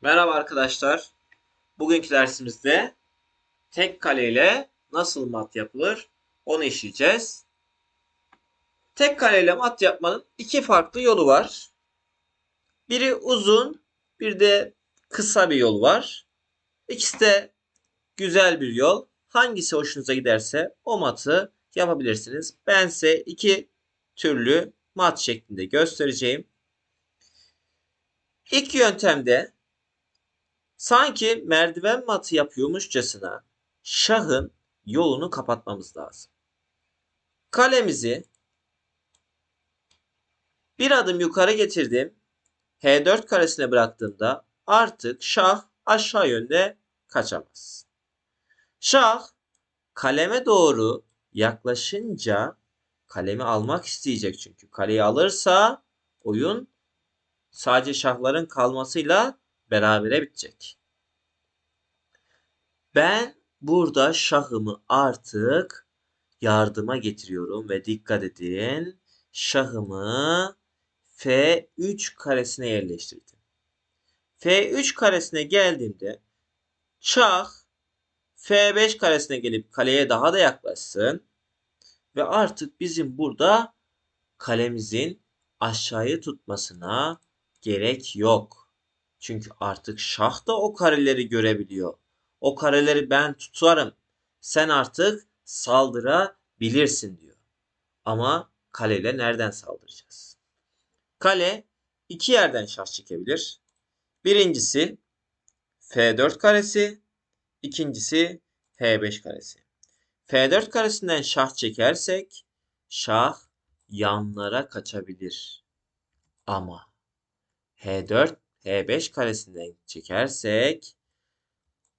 Merhaba arkadaşlar. Bugünkü dersimizde tek kaleyle nasıl mat yapılır onu işleyeceğiz. Tek kaleyle mat yapmanın iki farklı yolu var. Biri uzun, bir de kısa bir yol var. İkisi de güzel bir yol. Hangisi hoşunuza giderse o matı yapabilirsiniz. Ben size iki türlü mat şeklinde göstereceğim. İlk yöntemde sanki merdiven matı yapıyormuşçasına şahın yolunu kapatmamız lazım. Kalemizi bir adım yukarı getirdim. H4 karesine bıraktığımda artık şah aşağı yönde kaçamaz. Şah kaleme doğru yaklaşınca kalemi almak isteyecek çünkü. Kaleyi alırsa oyun sadece şahların kalmasıyla berabere bitecek. Ben burada şahımı artık yardıma getiriyorum ve dikkat edin şahımı F3 karesine yerleştirdim. F3 karesine geldiğimde şah F5 karesine gelip kaleye daha da yaklaşsın ve artık bizim burada kalemizin aşağıyı tutmasına gerek yok. Çünkü artık şah da o kareleri görebiliyor. O kareleri ben tutarım. Sen artık saldırabilirsin diyor. Ama kaleyle nereden saldıracağız? Kale iki yerden şah çekebilir. Birincisi F4 karesi, ikincisi H5 karesi. F4 karesinden şah çekersek şah yanlara kaçabilir. Ama H4 H5 karesinden çekersek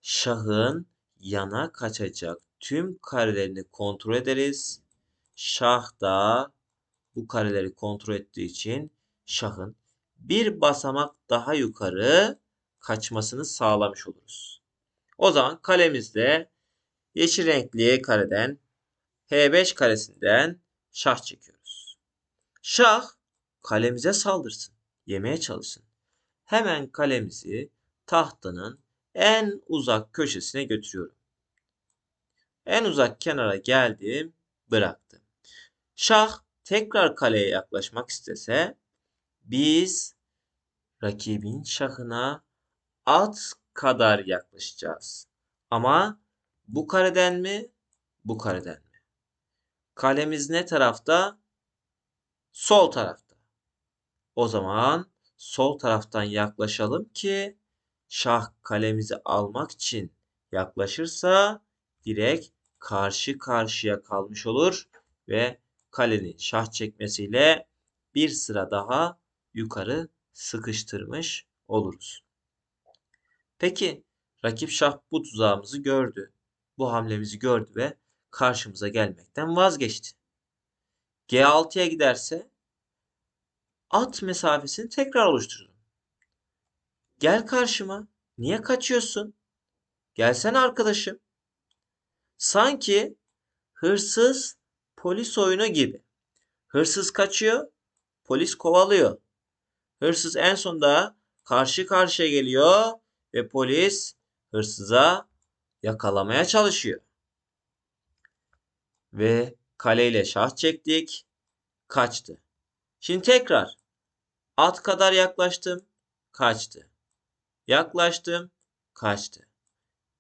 şahın yana kaçacak tüm karelerini kontrol ederiz. Şah da bu kareleri kontrol ettiği için şahın bir basamak daha yukarı kaçmasını sağlamış oluruz. O zaman kalemizde yeşil renkli kareden H5 karesinden şah çekiyoruz. Şah kalemize saldırsın, yemeye çalışsın. Hemen kalemizi tahtanın en uzak köşesine götürüyorum. En uzak kenara geldim, bıraktım. Şah tekrar kaleye yaklaşmak istese biz rakibin şahına at kadar yaklaşacağız. Ama bu kareden mi? Bu kareden mi? Kalemiz ne tarafta? Sol tarafta. O zaman sol taraftan yaklaşalım ki şah kalemizi almak için yaklaşırsa direkt karşı karşıya kalmış olur ve kalenin şah çekmesiyle bir sıra daha yukarı sıkıştırmış oluruz. Peki rakip şah bu tuzağımızı gördü. Bu hamlemizi gördü ve karşımıza gelmekten vazgeçti. G6'ya giderse at mesafesini tekrar oluşturalım. Gel karşıma. Niye kaçıyorsun? Gelsene arkadaşım. Sanki hırsız polis oyunu gibi. Hırsız kaçıyor, polis kovalıyor. Hırsız en sonunda karşı karşıya geliyor ve polis hırsıza yakalamaya çalışıyor. Ve kaleyle şah çektik. Kaçtı. Şimdi tekrar at kadar yaklaştım. Kaçtı. Yaklaştım. Kaçtı.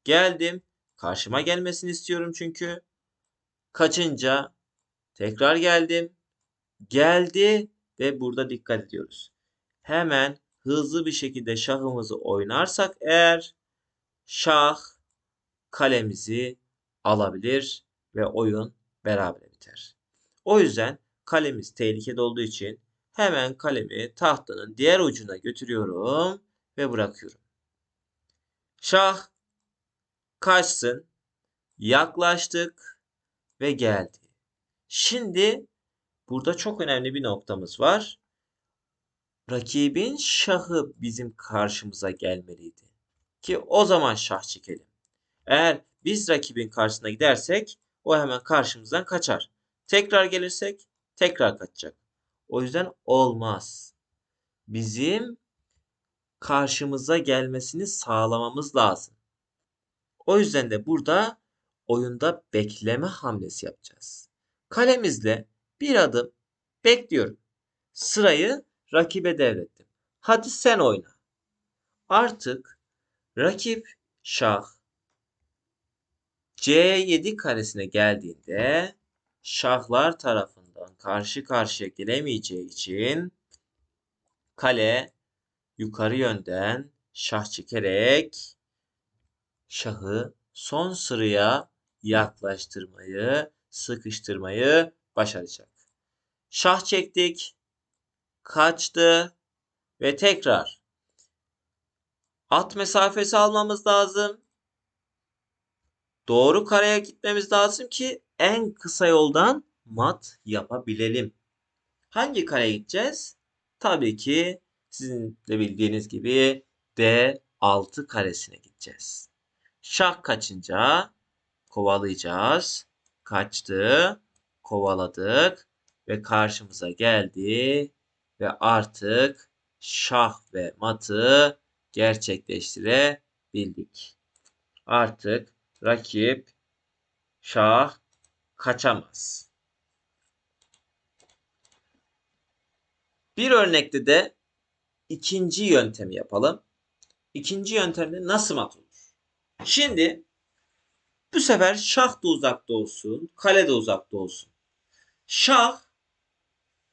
Geldim. Karşıma gelmesini istiyorum çünkü. Kaçınca tekrar geldim. Geldi ve burada dikkat ediyoruz. Hemen hızlı bir şekilde şahımızı oynarsak eğer şah kalemizi alabilir ve oyun beraber biter. O yüzden kalemiz tehlikede olduğu için hemen kalemi tahtanın diğer ucuna götürüyorum ve bırakıyorum. Şah kaçsın. Yaklaştık ve geldi. Şimdi burada çok önemli bir noktamız var. Rakibin şahı bizim karşımıza gelmeliydi. Ki o zaman şah çekelim. Eğer biz rakibin karşısına gidersek o hemen karşımızdan kaçar. Tekrar gelirsek tekrar kaçacak. O yüzden olmaz. Bizim karşımıza gelmesini sağlamamız lazım. O yüzden de burada oyunda bekleme hamlesi yapacağız. Kalemizle bir adım bekliyorum. Sırayı rakibe devrettim. Hadi sen oyna. Artık rakip şah C7 karesine geldiğinde şahlar tarafından karşı karşıya gelemeyeceği için kale yukarı yönden şah çekerek şahı son sıraya yaklaştırmayı, sıkıştırmayı başaracak. Şah çektik. Kaçtı ve tekrar at mesafesi almamız lazım. Doğru kareye gitmemiz lazım ki en kısa yoldan mat yapabilelim. Hangi kareye gideceğiz? Tabii ki sizin de bildiğiniz gibi D6 karesine gideceğiz. Şah kaçınca kovalayacağız. Kaçtı, kovaladık ve karşımıza geldi ve artık şah ve matı gerçekleştirebildik. Artık rakip şah kaçamaz. Bir örnekte de ikinci yöntemi yapalım. İkinci yöntemde nasıl mat olur? Şimdi bu sefer şah da uzakta olsun, kale de uzakta olsun. Şah,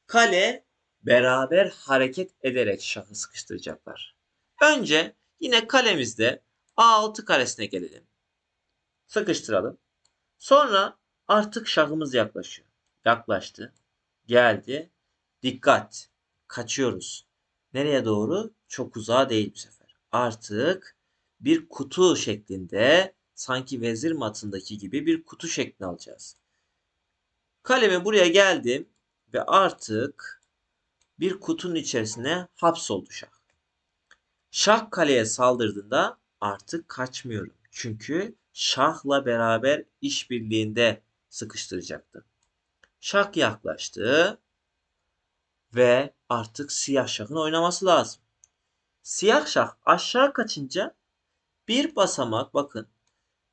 kale beraber hareket ederek şahı sıkıştıracaklar. Önce yine kalemizde A6 karesine gelelim. Sıkıştıralım. Sonra artık şahımız yaklaşıyor. Yaklaştı. Geldi. Dikkat. Kaçıyoruz. Nereye doğru? Çok uzağa değil bu sefer. Artık bir kutu şeklinde sanki vezir matındaki gibi bir kutu şeklini alacağız. Kalemi buraya geldim ve artık bir kutunun içerisine hapsoldu şah. Şah kaleye saldırdığında artık kaçmıyorum. Çünkü şahla beraber işbirliğinde sıkıştıracaktı. Şah yaklaştı ve artık siyah şahın oynaması lazım. Siyah şah aşağı kaçınca bir basamak bakın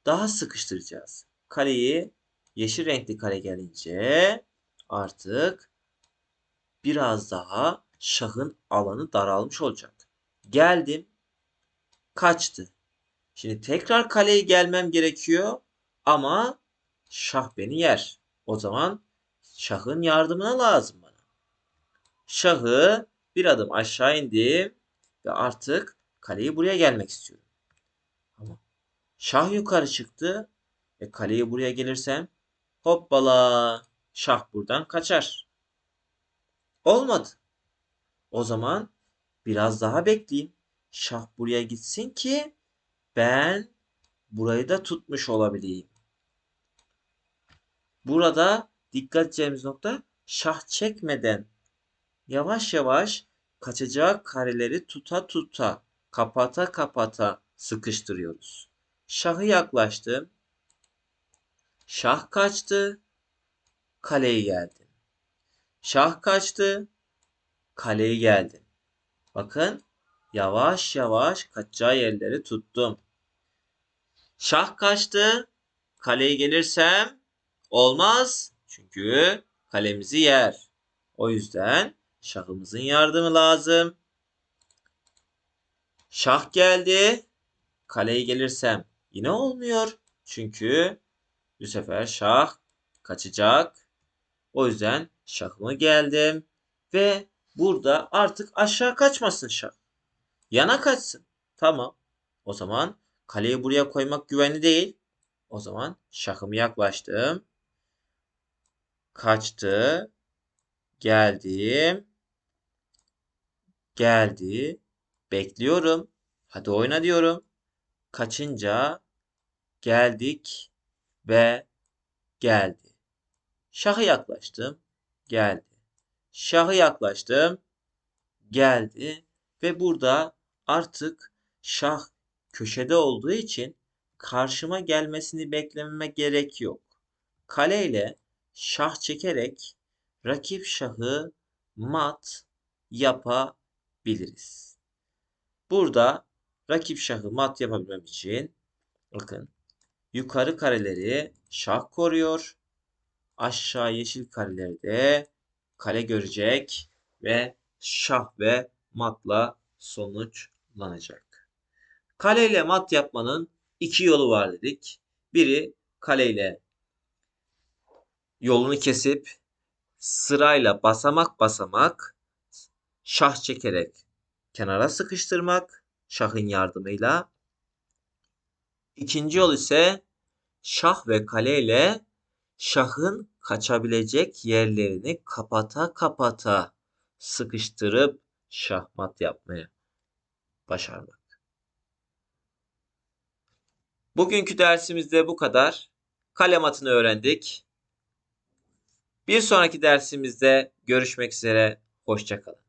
daha sıkıştıracağız. Kaleyi yeşil renkli kare gelince artık biraz daha şahın alanı daralmış olacak. Geldim. Kaçtı. Şimdi tekrar kaleye gelmem gerekiyor ama şah beni yer. O zaman şahın yardımına lazım. Şahı bir adım aşağı indim ve artık kaleyi buraya gelmek istiyorum. Ama şah yukarı çıktı ve kaleyi buraya gelirsem hoppala şah buradan kaçar. Olmadı. O zaman biraz daha bekleyeyim. Şah buraya gitsin ki ben burayı da tutmuş olabileyim. Burada dikkat edeceğimiz nokta şah çekmeden yavaş yavaş kaçacak kareleri tuta tuta, kapata kapata sıkıştırıyoruz. Şahı yaklaştım. Şah kaçtı. Kaleye geldim. Şah kaçtı. Kaleye geldim. Bakın yavaş yavaş kaçacağı yerleri tuttum. Şah kaçtı. Kaleye gelirsem olmaz. Çünkü kalemizi yer. O yüzden şahımızın yardımı lazım. Şah geldi. Kaleye gelirsem yine olmuyor. Çünkü bu sefer şah kaçacak. O yüzden şahımı geldim. Ve burada artık aşağı kaçmasın şah. Yana kaçsın. Tamam. O zaman kaleyi buraya koymak güvenli değil. O zaman şahımı yaklaştım. Kaçtı. Geldim. Geldi. Bekliyorum. Hadi oyna diyorum. Kaçınca geldik ve geldi. Şahı yaklaştım. Geldi. Şahı yaklaştım. Geldi. Ve burada artık şah köşede olduğu için karşıma gelmesini beklememe gerek yok. Kaleyle şah çekerek rakip şahı mat yapabiliriz. Burada rakip şahı mat yapabilmem için bakın yukarı kareleri şah koruyor. Aşağı yeşil kareleri de kale görecek ve şah ve matla sonuçlanacak. Kale ile mat yapmanın iki yolu var dedik. Biri kaleyle yolunu kesip sırayla basamak basamak şah çekerek kenara sıkıştırmak şahın yardımıyla. İkinci yol ise şah ve kale ile şahın kaçabilecek yerlerini kapata kapata sıkıştırıp şahmat yapmaya başarmak. Bugünkü dersimizde bu kadar. Kale matını öğrendik. Bir sonraki dersimizde görüşmek üzere. Hoşçakalın.